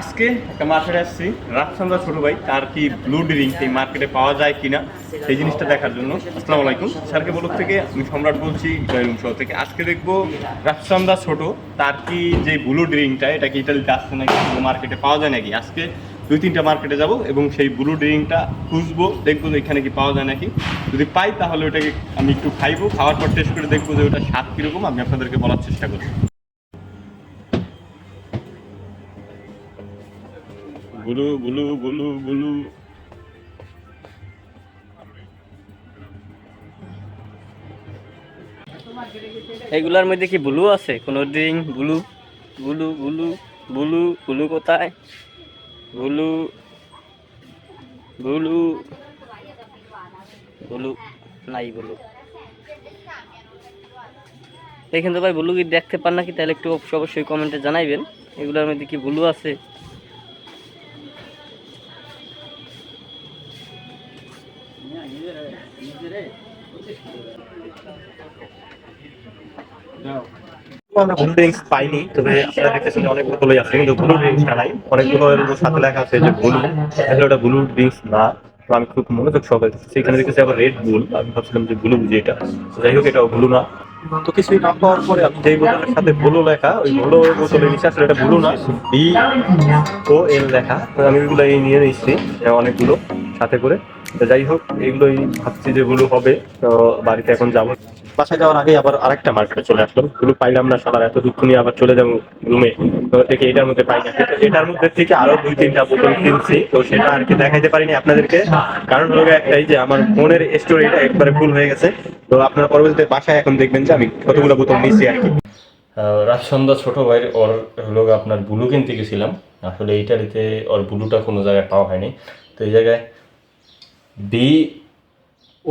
আজকে একটা মার্কেটে আসছি। রাফসান্দা ছোট ভাই, তার কি ব্লু ড্রিঙ্ক এই মার্কেটে পাওয়া যায় কিনা, সেই জিনিসটা দেখার জন্য। আসসালামু আলাইকুম। স্যারকে বলুক থেকে আমি সম্রাট বলছি জয়রুম শহর থেকে। আজকে দেখব রাফসান্দা ছোট, তার কি যে ব্লু ড্রিঙ্কটা এটা কি ইটালিতে আসছে নাকি মার্কেটে পাওয়া যায় নাকি? আজকে দুই তিনটা মার্কেটে যাব এবং সেই ব্লু ড্রিঙ্কটা খুঁজবো, দেখব যে এখানে কি পাওয়া যায় নাকি। যদি পাই তাহলে ওটাকে আমি একটু খাইবো। খাওয়ার পর টেস্ট করে দেখব যে ওটা স্বাদ কীরকম, আমি আপনাদেরকে বলার চেষ্টা করব গুলু গুলু গুলু গুলু। এইগুলার মধ্যে কি ব্লু আছে? কোনো drink blue blue blue blue blue কোথায়? ব্লু ব্লু ব্লু নাই ব্লু। দেখেন তো ভাই ব্লু কি দেখতে পান নাকি? তাহলে একটু অবশ্যই কমেন্টে জানাইবেন। এগুলোর মধ্যে কি ব্লু আছে? রেড বুল আমি ভাবছিলাম যে ব্লু এটা। যাই হোক না। তো কিছুই না পাওয়ার পরে সাথে ব্লু লেখা, ওই ব্লু আসলে না বি ও লেখা। আমি ওইগুলো নিয়ে নিচ্ছি অনেকগুলো সাথে করে। তো যাই হোক এগুলোই ভাবছি যে ব্লু হবে। তো বাড়িতে এখন যাব। বাসায় যাওয়ার আগে আবার আরেকটা মার্কেটে চলে আসলাম। ব্লু পাইলাম না সালার এত দুঃখ নিয়ে আবার চলে যাব রুমে তো দেখি এটার মধ্যে পাই না। এটার মধ্যে থেকে আরও দুই তিনটা বোতল কিনছি। তো সেটা আর কি দেখাইতে পারিনি আপনাদেরকে। কারণ হলো একটাই যে আমার ফোনের স্টোরিটা একবারে ফুল হয়ে গেছে। তো আপনারা পরবর্তীতে বাসায় এখন দেখবেন যে আমি কতগুলো বোতল নিচ্ছি আর কি। রাজসন্ধ্যা ছোট ভাইয়ের, ওর হলো আপনার ব্লু কিনতে গেছিলাম। আসলে ইটালিতে ওর ব্লুটা কোনো জায়গায় পাওয়া হয়নি। তো এই জায়গায় বি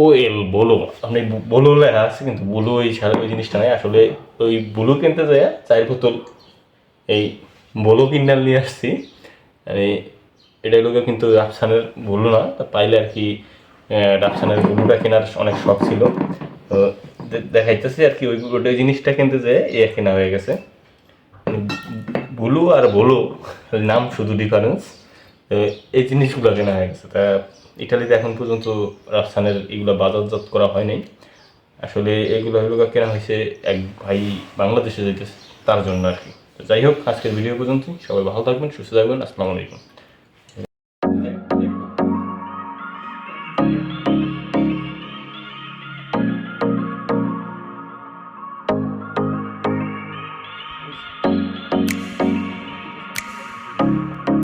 ও এল বলো আপনি বলো লেখা আছে কিন্তু বলো ওই সারা, ওই জিনিসটা নাই। আসলে ওই ব্লু কিনতে যায় চার বোতল, এই বলো কিনার নিয়ে আসছি। মানে এটা লোকে কিন্তু রাফসানের বলল না, তা পাইলে আর কি রাফসানের ব্লুটা কেনার অনেক শখ ছিল। তো দেখাইতেছি আর কি, ওই ওই জিনিসটা কিনতে যে এ কেনা হয়ে গেছে। ব্লু আর বলো নাম শুধু ডিফারেন্স এই জিনিসগুলো কেনা হয়ে গেছে। তা ইটালিতে এখন পর্যন্ত রাফসানের এগুলো বাজারজাত করা হয়নি আসলে এগুলো এগুলো কেনা হয়েছে এক ভাই বাংলাদেশে যেতে, তার জন্য আর কি। যাই হোক, আজকের ভিডিও পর্যন্তই। সবাই ভালো থাকবেন, সুস্থ থাকবেন। আসসালামু আলাইকুম।